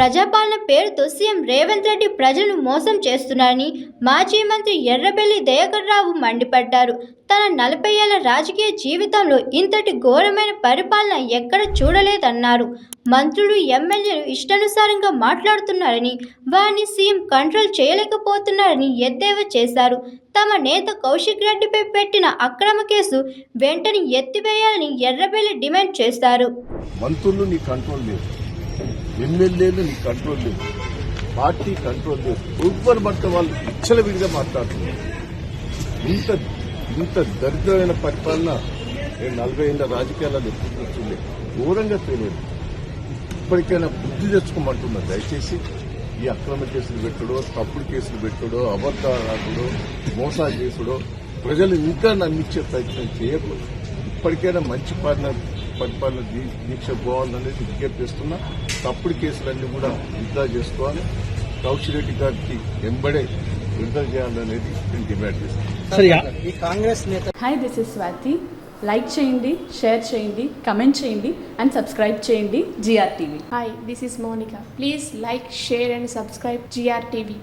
ప్రజాపాలన పేరుతో సీఎం రేవంత్ రెడ్డి ప్రజలను మోసం చేస్తున్నారని మాజీ మంత్రి ఎర్రబెల్లి దయాకర్ రావు మండిపడ్డారు. తన నలభై ఏళ్ళ రాజకీయ జీవితంలో ఇంతటి ఘోరమైన పరిపాలన ఎక్కడ చూడలేదన్నారు. మంత్రులు ఎమ్మెల్యేలు ఇష్టానుసారంగా మాట్లాడుతున్నారని వారిని సీఎం కంట్రోల్ చేయలేకపోతున్నారని ఎద్దేవా చేశారు. తమ నేత కౌశిక్ రెడ్డిపై పెట్టిన అక్రమ కేసు వెంటనే ఎత్తివేయాలని ఎర్రబెల్లి డిమాండ్ చేశారు. మంత్రులు నీ కంట్రోల్ లేదు. ఎమ్మెల్యేలు నీ కంట్రోల్ లేదు. పార్టీ కంట్రోల్ లేదు. ఎవ్వరు పడితే వాళ్ళు విచ్చలవిడిగా మాట్లాడుతున్నారు. ఇంత ఇంత దరిద్రమైన పరిపాలన నేను నలభై ఏళ్ళ రాజకీయాలలో ఎప్పుడు ఘోరంగా తెలియదు ఇప్పటికైనా బుద్ధి తెచ్చుకోమంటున్నా దయచేసి ఈ అక్రమ కేసులు పెట్టడో తప్పుడు కేసులు పెట్టడో అబద్ధాలు మోసాలు చేసుడో ప్రజలు ఇంకా నమ్మించే ప్రయత్నం చేయకూడదు. ఇప్పటికైనా మంచి పాలన పరిపాలన దీక్ష పోవాలనేది విజ్ఞప్తి చేస్తున్నా. తప్పుడు కేసులన్నీ కూడా విత్డ్రా చేసుకోవాలి. కౌశిరెడ్డి గారికి వెంబడే విడుదల చేయాలనేది నేను డిమాండ్ చేస్తాను సరే యా- ఈ కాంగ్రెస్ నేత hi this is Swathi like చేయండి షేర్ చేయండి కమెంట్ చేయండి అండ్ సబ్స్క్రైబ్ చేయండి GR TV Hi, this is Monica. Please like, share, and subscribe GRTV.